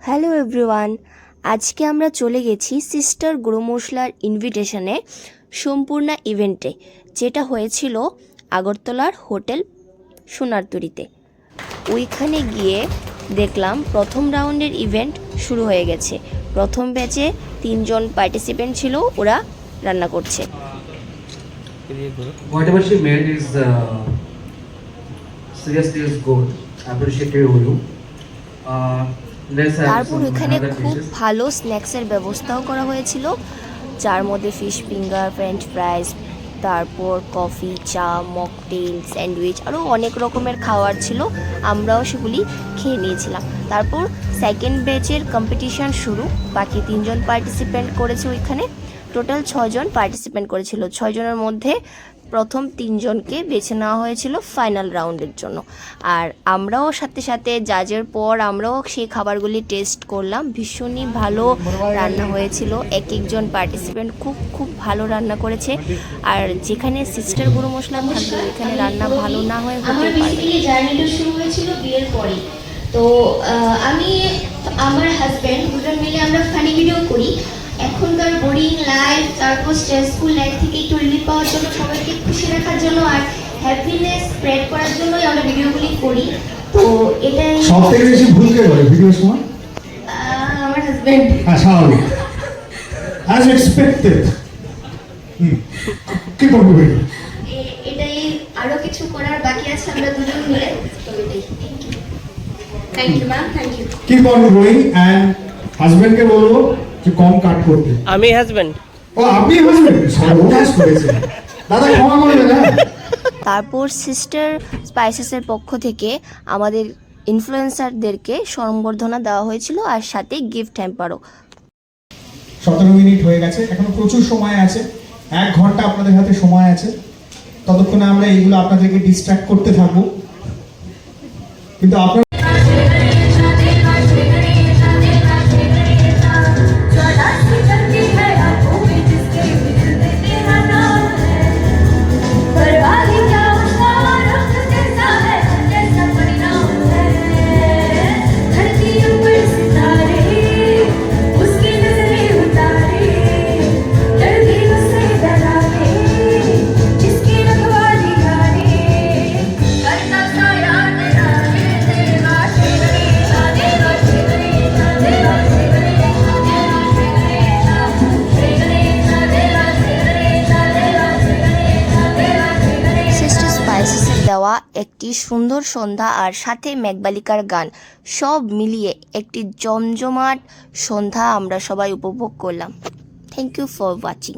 Hello everyone আজকে আমরা চলে গেছি সিস্টার গুরু মশলার ইনভিটেশনে সম্পূর্ণ ইভেন্টে যেটা হয়েছিল আগরতলার হোটেল সোনারতরীতে। ওইখানে গিয়ে দেখলাম প্রথম রাউন্ডের ইভেন্ট শুরু হয়ে গেছে। প্রথম ব্যাচে তিনজন পার্টিসিপেন্ট ছিল ওরা রান্না করছে। Uh, তারপর এখানে খুব. ভালো স্ন্যাক্সের ব্যবস্থাও করা হয়েছিল। যার মধ্যে ফিশ ফিঙ্গার ফ্রেঞ্চ ফ্রাইজ তারপর কফি চা মকটেল স্যান্ডউইচ আরও অনেক রকমের খাওয়ার ছিল। আমরাও সেগুলি খেয়ে নিয়েছিলাম। তারপর সেকেন্ড ব্যাচের কম্পিটিশন শুরু। বাকি তিনজন পার্টিসিপেন্ট করেছে ওইখানে। টোটাল ছজন পার্টিসিপেন্ট করেছিল। ছয়জনের মধ্যে প্রথম তিনজনকে বেছে নেওয়া হয়েছিল ফাইনাল রাউন্ডের জন্য। আর আমরাও সাথে সাথে জাজের পর আমরাও সেই খাবারগুলি টেস্ট করলাম। ভীষণই ভালো রান্না হয়েছিল। এক একজন পার্টিসিপেন্ট খুব খুব ভালো রান্না করেছে। আর যেখানে সিস্টার গুঁড়ো মশলা থাকবে এখানে রান্না ভালো না হয়ে হতে আমার বেসিক্যালি জার্নিটা শুরু হয়েছিল বিয়ের পরে। তো আমি আমার হাজব্যান্ড দুজন মিলে আমরা ফানি ভিডিও করি। এখনকার বোরিং লাইফ তারপর স্ট্রেসফুল লাইফ থেকে একটু জন্য আর হ্যাপিনেস স্প্রেড করার জন্যই আমরা ভিডিওগুলি করি। তো এটাই সব থেকে বেশি ভুল কে করে ভিডিওর সময়? আমার হাজব্যান্ড হ্যাঁ স্বাভাবিক। অ্যাজ এক্সপেক্টেড কি করব ভিডিও? এটাই আরও কিছু করার বাকি আছে আমরা দুজন মিলে। তো এটাই thank you ma'am thank you keep on going and হাজবেন্ডকে বলব যে কম কাট করতে। আমি হাজবেন্ড ও আপনি হাজবেন্ড সর্বনাশ করেছেন। দাদা ক্ষমা করবেন হ্যাঁ। তারপর সিস্টার স্পাইসেসের পক্ষ থেকে আমাদের ইনফ্লুয়েন্সারদেরকে সম্বর্ধনা দেওয়া হয়েছিল আর সাথে গিফট হ্যাম্পারও সতেরো মিনিট হয়ে গেছে এখনও প্রচুর সময় আছে। এক ঘণ্টা আপনাদের হাতে সময় আছে। ততক্ষণে আমরা এইগুলো আপনাদেরকে ডিস্ট্র্যাক্ট করতে থাকব। কিন্তু আপনার দেওয়া একটি সুন্দর সন্ধ্যা আর সাথে মেঘবালিকার গান। সব মিলিয়ে একটি জমজমাট সন্ধ্যা আমরা সবাই উপভোগ করলাম। Thank you for watching